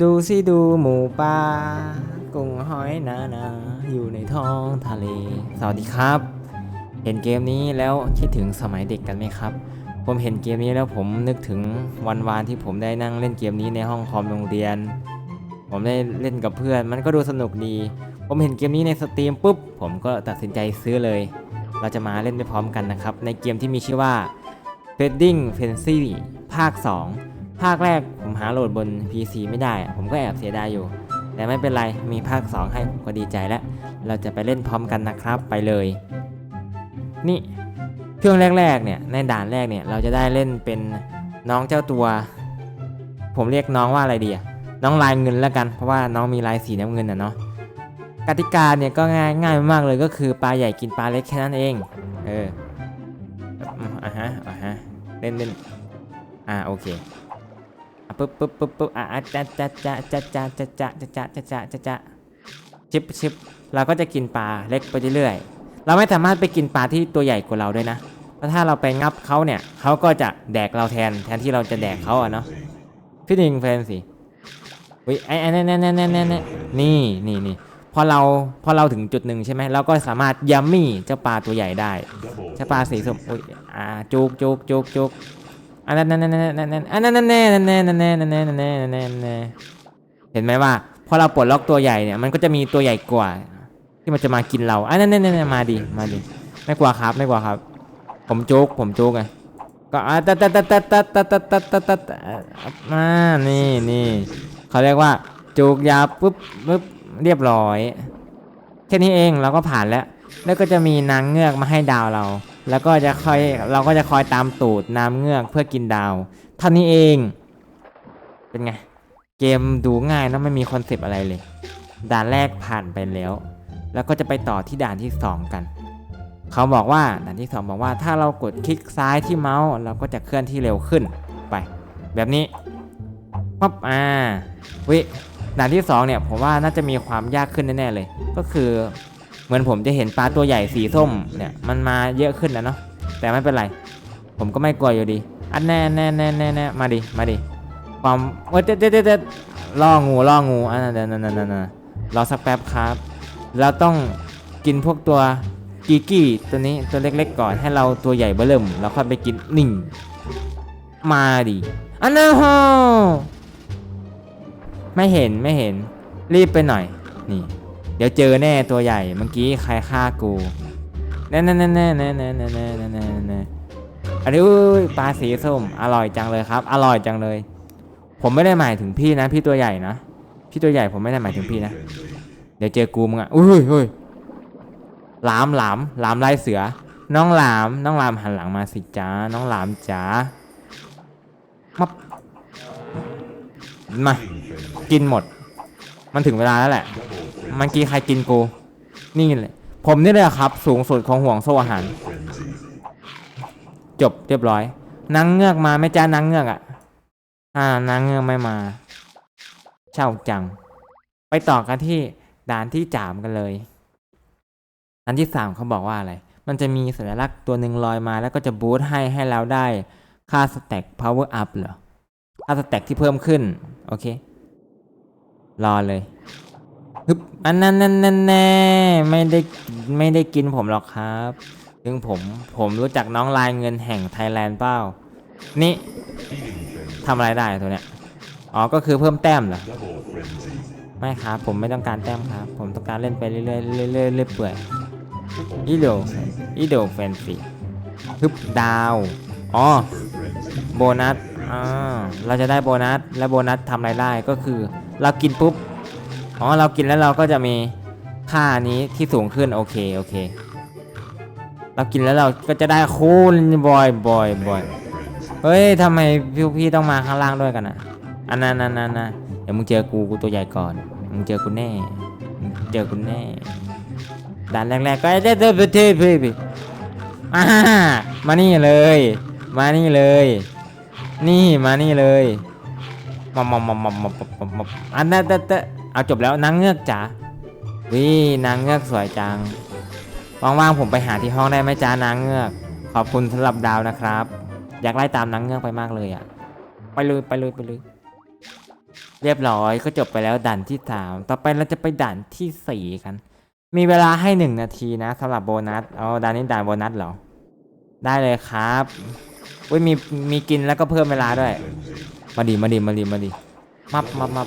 ดูสิดูหมูป่ากุ้งหอยนานาอยู่ในท้องทะเล สวัสดีครับ เห็นเกมนี้แล้วคิดถึงสมัยเด็กกันไหมครับ ผมเห็นเกมนี้แล้วผมนึกถึงวันวานที่ผมได้นั่งเล่นเกมนี้ในห้องคอมโรงเรียน ผมได้เล่นกับเพื่อน มันก็ดูสนุกดี ผมเห็นเกมนี้ในสตรีมปุ๊บ ผมก็ตัดสินใจซื้อเลย เราจะมาเล่นไปพร้อมกันนะครับ ในเกมที่มีชื่อว่า Fading Fancy ภาค 2 ภาคแรกผมหาโหลดบน PC ไม่ได้ ผมก็แอบเสียดายอยู่ แต่ไม่เป็นไร มีภาค 2 ให้ผมก็ดีใจแล้ว เราจะไปเล่นพร้อมกันนะครับ ไปเลย นี่ ช่วงแรกๆ เนี่ย ในด่านแรกเนี่ย เราจะได้เล่นเป็นน้องเจ้าตัว ผมเรียกน้องว่าอะไรดีอะน้องลายเงินแล้วกัน เพราะว่าน้องมีลายสีน้ำเงินอะเนาะ กติกาเนี่ยก็ง่ายง่ายมากเลยก็คือปลาใหญ่กินปลาเล็กแค่นั้นเอง เอออะฮะอะฮะ เล่นเล่นอ่าโอเค ปึ๊บปึ๊บปึ๊บปึ๊บอะอะจะจะจะจะจะจะจะจะจะจะจะจะจะชิบชิบเราก็จะกินปลาเล็กไปเรื่อยๆเราไม่สามารถไปกินปลาที่ตัวใหญ่กว่าเราด้วยนะเพราะถ้าเราไปงับเขาเนี่ยเขาก็จะแดกเราแทนแทนที่เราจะแดกเขาอะเนาะพี่ดิงแฟนสิอุ้ยไอ้ไอ้นั่นนั่นนั่นนั่นนั่นนี่นี่นี่พอเราพอเราถึงจุดหนึ่งใช่ไหมเราก็สามารถยัมมี่เจ้าปลาตัวใหญ่ได้ใช่ปลาสีส้มอุ้ยอ่าจุกจุกจุกจุก อันนั้นนั่นนั่นนั่นนั่นอันนั้นนั่นแน่นั่นแน่นั่นแน่นั่นแน่นั่นแน่นั่นแน่นั่นแน่เห็นไหมว่าพอเราปลดล็อกตัวใหญ่เนี่ยมันก็จะมีตัวใหญ่กว่า ที่มันจะมากินเราอันนั้นนั่นนั่นมาดิมาดิไม่กลัวครับไม่กลัวครับ ผมโจุกผมโจุกไงก็อะตัดตัดตัดตัดตัดตัดตัดตัดตัดตัดมานี่นี่เขาเรียกว่าจุกยาปุ๊บปุ๊บเรียบร้อยแค่นี้เองเราก็ผ่านแล้ว แล้วก็จะมีนางเงือกมาให้ดาวเรา แล้วก็จะคอยเราก็จะคอยตามตูดน้ำเงือกเพื่อกินดาวเท่านี้เอง เป็นไง เกมดูง่ายนะไม่มีคอนเซปต์อะไรเลย ด่านแรกผ่านไปแล้ว แล้วก็จะไปต่อที่ด่านที่ 2 กัน เขาบอกว่าด่านที่ 2 บอกว่าถ้าเรากดคลิกซ้ายที่เมาส์เราก็จะเคลื่อนที่เร็วขึ้นไป แบบนี้ปั๊บอ่าวิด่านที่ 2 เนี่ยผมว่าน่าจะมีความยากขึ้นแน่ๆเลย ก็คือ มือนผมจะเห็นปลาตัวใหญ่สีส้มเนี่ยมันมาเยอะขึ้นแล้วเนาะแต่ไม่เป็นไร ผมก็ไม่กลัวอยู่ดี อันแน่แน่แน่แน่แน่มาดิมาดิความเว้ยเด็ดเด็ดเด็ดล่องูล่องูอันนั้นนั่นนั่นนั่นรอสักแป๊บครับ เราต้องกินพวกตัวกีกี้ตัวนี้ตัวเล็กๆก่อนให้เราตัวใหญ่เบ้อเริ่มแล้วค่อยไปกินนิ่งมาดิอันนั้นฮะไม่เห็นไม่เห็นรีบไปหน่อยนี่ เดี๋ยวเจอแน่ตัวใหญ่เมื่อกี้ใครฆ่ากูแน่แน่แน่แน่แน่แน่แน่แน่แน่แน่แน่อันนี้ปลาสีส้มอร่อยจังเลยครับ อร่อยจังเลย ผมไม่ได้หมายถึงพี่นะ พี่ตัวใหญ่นะพี่ตัวใหญ่ผมไม่ได้หมายถึงพี่นะ เดี๋ยวเจอกูมึงอะอุ้ยอุ้ยหลามหลามหลามลายเสือ น้องหลามน้องหลามหันหลังมาสิจ้าน้องหลามจ๋ามามากินหมด มันถึงเวลาแล้วแหละ มื่อกี้ใครกินกู นี่เลย ผมนี่เลยครับ สูงสุดของห่วงโซ่อาหาร จบเรียบร้อยนางเงือกมาไม่จ้านางเงือกอะ อ่านางเงือกไม่มา เช่าจัง ไปต่อกันที่ด่านที่จามกันเลยอันที่สามเขาบอกว่าอะไร มันจะมีสัญลักษณ์ตัวหนึ่งลอยมาแล้วก็จะบูสต์ให้ให้เราได้ค่าสแต็ก power up เหรอ ค่าสแต็กที่เพิ่มขึ้น โอเค รอเลย อันนั้นนั่นนั่นแน่ไม่ได้ไม่ได้กินผมหรอกครับถึงผมผมรู้จักน้องลายเงินแห่งไทยแลนด์เปล่านี่ทำอะไรได้ตัวเนี้ยอ๋อก็คือเพิ่มแต้มเหรอไม่ครับ ผมไม่ต้องการแต้มครับ ผมต้องการเล่นไปเรื่อยๆเรื่อยๆเรื่อยๆเปื่อยอีโดอีโดแฟนซีฮึบดาวอ๋อโบนัสอ่าเราจะได้โบนัสและโบนัสทำอะไรได้ก็คือ เรากินปุ๊บ อ๋อเรากินแล้วเราก็จะมีค่านี้ที่สูงขึ้นโอเคโอเค เรากินแล้วเราก็จะได้คูณบ่อยบ่อยบ่อยเฮ้ยทำไมพี่พี่ต้องมาข้างล่างด้วยกันอะอันนั้นนันนั่นนเดี๋ยวมึงเจอกูกูตัวใหญ่ก่อนมึงเจอกูแน่มึงเจอกูแน่ด่านแรกๆก็ได้เด้อพี่พี่พี่พี่อ่ามานี่เลย มานี่เลย นี่มานี่เลยมามามามามามามาอันนั้นเตะ เอาจบแล้วนางเงือกจ๋าวินางเงือกสวยจังว่างๆผมไปหาที่ห้องได้ไหมจ้านางเงือก ขอบคุณสำหรับดาวนะครับ อยากไล่ตามนางเงือกไปมากเลยอะ ไปเลยไปเลยไปเลย เรียบร้อยก็จบไปแล้วด่านที่สามต่อไปเราจะไปด่านที่สี่กัน มีเวลาให้หนึ่งนาทีนะสำหรับโบนัสเอาด่านนี้ด่านโบนัสเหรอ ได้เลยครับอุ้ยมีมีกินแล้วก็เพิ่มเวลาด้วย มาดีมาดีมาดีมาดีมับมับมับ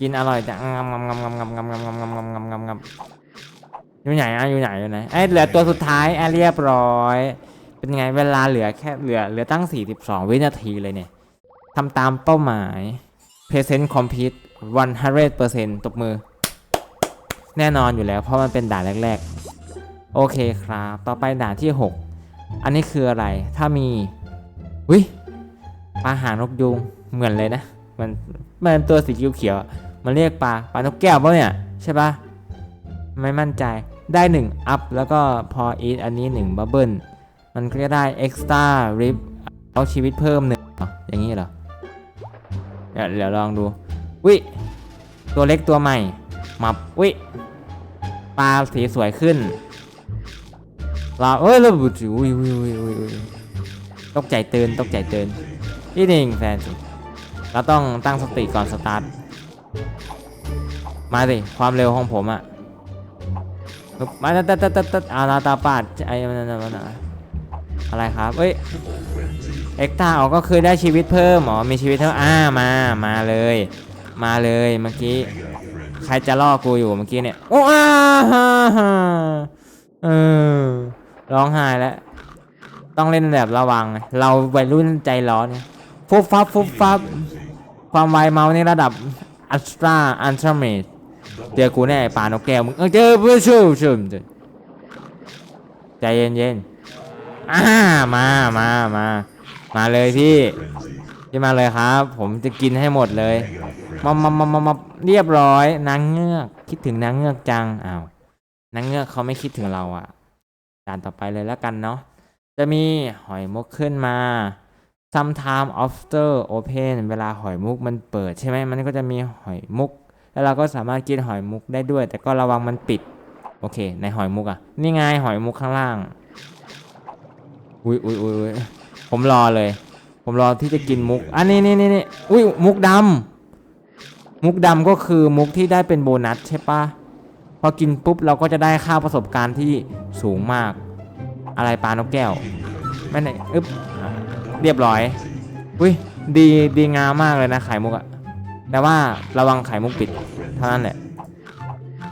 กินอร่อยจังงำงำงำงำงำงำงำงำงำงำงำงำงำอยู่ไหนอะอยู่ไหนอยู่ไหนไอ้เหลือตัวสุดท้ายอะเรียบร้อย เป็นไงเวลาเหลือแค่เหลือเหลือตั้ง 42 วินาทีเลยเนี่ยทำตามเป้าหมาย present complete 100%ตบมือ แน่นอนอยู่แล้ว เพราะมันเป็นด่านแรก ๆ โอเคครับ ต่อไปด่านที่ 6 อันนี้คืออะไร ถ้ามีวิปลาหางนกยูงเหมือนเลยนะ มันมันตัวสีเขียวๆ มันเรียกปลาปลานกแก้วปะเนี่ยใช่ปะไม่มั่นใจได้1 up แล้วก็พอ eat อันนี้1 bubble มันก็จะได้ extra rip เอาชีวิตเพิ่มหนึ่งอย่างนี้เหรอเดี๋ยวเดี๋ยวลองดูวิตัวเล็กตัวใหม่มาวิปลาสีสวยขึ้นลาเอ้ยแล้วบุตรอุ้ยอุ้ยอุ้ยอุ้ยอุ้ยตกใจตื่นตกใจเตื่นนี่เองแฟนเราต้องตั้งสติก่อนสตาร์ท มาสิความเร็วของผมอะมาตัดตัดตัดตัดอาราตาปาดไอ้มันนั่นมันอะไรครับเอ้ยเอ็กตาออกก็คือได้ชีวิตเพิ่มหมอมีชีวิตเท่าอ่ามามาเลย มาเลยเมื่อกี้ใครจะล่อกูอยู่เมื่อกี้เนี่ยโอ้อาฮ่าฮ่าเออร้องไห้แล้วต้องเล่นแบบระวังไงเราวัยรุ่นใจร้อนฟุบฟับฟุบฟับความไวเมาส์นี่ระดับอัลตร้าอัลตร้าเมด เจอกูแน่ป่านกแก้วมึงเจอเพื่อชูชูมใจเย็นเย็นๆอ่ามามามามาเลยพี่พี่มาเลยครับ ผมจะกินให้หมดเลยมามามามามาเรียบร้อยนางเงือกคิดถึงนางเงือกจังอ้าวนางเงือกเขาไม่คิดถึงเราอะด่านต่อไปเลยแล้วกันเนาะจะมีหอยมุกขึ้นมา sometime after open เวลาหอยมุกมันเปิดใช่ไหมมันก็จะมีหอยมุก แล้วเราก็สามารถกินหอยมุกได้ด้วย แต่ก็ระวังมันปิด โอเค ในหอยมุกอะนี่ไงหอยมุกข้างล่าง อุ้ยอุ้ยอุ้ยยผมรอเลย ผมรอที่จะกินมุก อันนี้นี่นี่นี่อุ้ยมุกดำมุกดำก็คือมุกที่ได้เป็นโบนัสใช่ปะพอกินปุ๊บเราก็จะได้ค่าประสบการณ์ที่สูงมาก อะไรปลานกแก้วไม่ไหนอึ๊บเรียบร้อย อุ้ยดีดีงามมากเลยนะไข่มุกอะ แต่ว่าระวังไข่มุกปิดเท่านั้นแหละ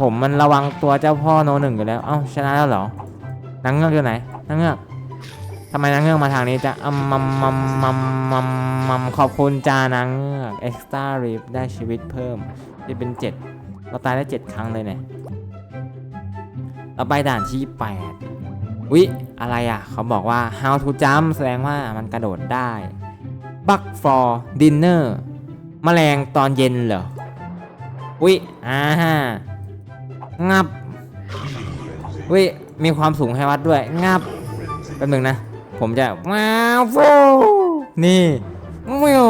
ผมมันระวังตัวเจ้าพ่อโนหนึ่งอยู่แล้ว เอ้าชนะแล้วเหรอนางเงือกอยู่ไหนนางเงือกทำไมนางเงือกมาทางนี้จะอมมัมมัมมัมมัมมัมขอบคุณจานางเงือก extra rip ได้ชีวิตเพิ่มจะเป็นเจ็ดเราตายได้เจ็ดครั้งเลยเนี่ยเราไปด่านที่แปดวิอะไรอะ เขาบอกว่า how to jump แสดงว่ามันกระโดดได้ bug for dinner แมลงตอนเย็นเหรอวิอ่าฮะงับวิมีความสูงให้วัดด้วย งับแป๊บหนึงนะ ผมจะว้าวฟูนี่วิว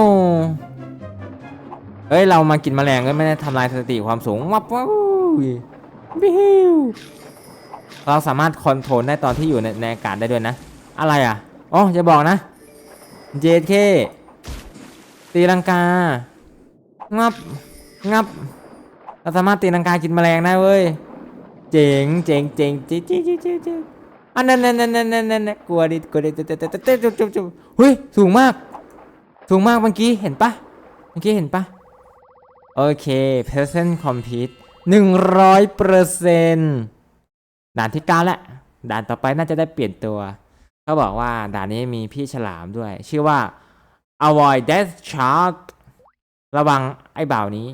เอ้ย เรามากินแมลงก็ไม่ได้ทำลายสถิติความสูงวับว้าววิวเราสามารถคอนโทรลได้ตอนที่อยู่ในในอากาศได้ด้วยนะ อะไรอะ อ๋อจะบอกนะ JK ตีลังกา งับ งับ เราสามารถตีลังกากินแมลงได้เว้ย เจ๋งเจ๋งเจ๋งเจ๋งเจ๋งจ๋งจ๋งอันนั้นนั่นนั่นนั่นนั่นกลัวดิกลัวดิเต้เต้เต้จุ๊บจุ๊บจุ๊บเฮ้ย สูงมาก สูงมากเมื่อกี้ เห็นปะเมื่อกี้เห็นปะโอเคเพ present คอมพิวต์หนึ่งร้อยเปอร์เซ็นต์ด่านที่เก้าละ ด่านต่อไปน่าจะได้เปลี่ยนตัว เขาบอกว่าด่านนี้มีพี่ฉลามด้วย ชื่อว่า avoid death shark ระวังไอ้บ่าวนี้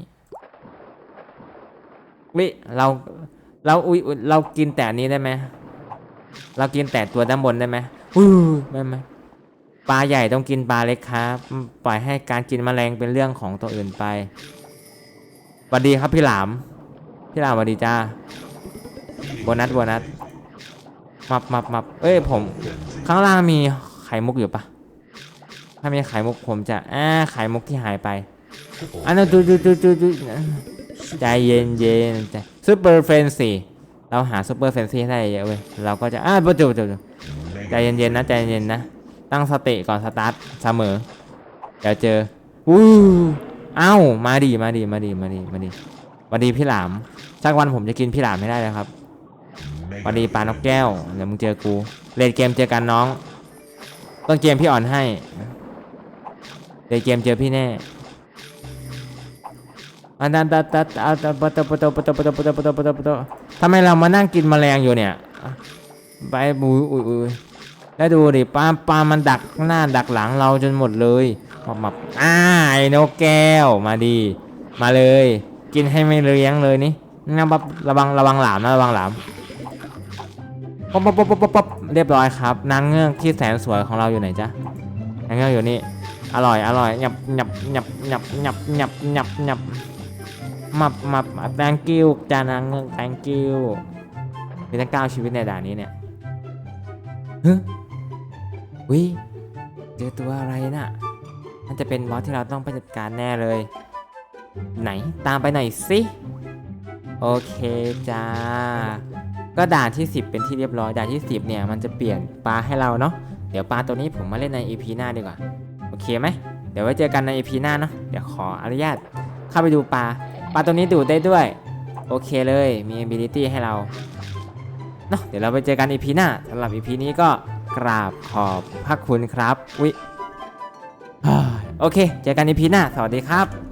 วิเราเราอุ้ยเรากินแต่นี้ได้ไหมเรากินแต่ตัวด้านบนได้ไหมอู้ไม่ไหมปลาใหญ่ต้องกินปลาเล็กครับปล่อยให้การกินแมลงเป็นเรื่องของตัวอื่นไปสวัสดีครับพี่หลาม พี่หลามสวัสดีจ้าโบนัสโบนัสมับมับมับเอ้ยผม ข้างล่างมีไข่มุกอยู่ปะถ้ามีไข่มุกผมจะอ่าไข่มุกที่หายไป อันนั้นดูดูดูดูดูใจเย็นเย็นใจซูเปอร์เฟนซีเราหาซูเปอร์เฟนซีให้ได้เยอะเว้ยเราก็จะอ่าปุ๊บจุ๊บจุ๊บใจเย็นเย็นนะใจเย็นนะ ตั้งสติก่อนสตาร์ทเสมอเดี๋ยวเจออู้เอ้ามาดีมาดีมาดีมาดีมาดีมาดีพี่หลามสักวันผมจะกินพี่หลามไม่ได้เลยครับวัสดีปลานกแก้วเดี๋ยวมึงเจอกูเล่นเกมเจอกันน้อง ต้นเกมพี่อ่อนให้เล่นเกมเจอพี่แน่ อันนั้นตัดตัดเอาตัดปะตะปะตะปะตะปะตะปะตะปะตะปะตะปะตะทำไมเรามานั่งกินแมลงอยู่เนี่ยไปบุยอุ้ยอุ้ยแล้วดูดิปลาปลามันดักหน้าดักหลังเราจนหมดเลยมามาอ้าไอ้นกแก้วมาดี มาเลย กินให้ไม่เลี้ยงเลยนี่นะปั๊บระวังระวังหลามนะระวังหลามป๊บป๊บป๊บป๊บป๊บป๊บเรียบร้อยครับ นางเงือกที่แสนสวยของเราอยู่ไหนจ๊ะนางเงือกอยู่นี่อร่อยอร่อยหยับหยับหยับหยับหยับหยับหยับ หยับมับมับ thank you จานังเงิน thank you มีตั้งเก้าชีวิตในด่านนี้เนี่ยเฮ้ยวิเจอตัวอะไรน่ะมันจะเป็นบอสที่เราต้องไปจัดการแน่เลย ไหนตามไปหน่อยสิโอเคจ้า ก็ด่านที่ 10 เป็นที่เรียบร้อยด่านที่ 10 เนี่ยมันจะเปลี่ยนปลาให้เราเนาะเดี๋ยวปลาตัวนี้ผมมาเล่นใน EP หน้าดีกว่า โอเคไหม เดี๋ยวไว้เจอกันใน EP หน้าเนาะเดี๋ยวขออนุญาตเข้าไปดูปลา ปลาตัวนี้ดูดได้ด้วย โอเคเลยมี ability ให้เราเนาะเดี๋ยวเราไปเจอกันอีพีหน้าสำหรับอีพีนี้ก็กราบขอบพระคุณครับอุ๊ยโอเค เจอกันอีพีหน้า สวัสดีครับ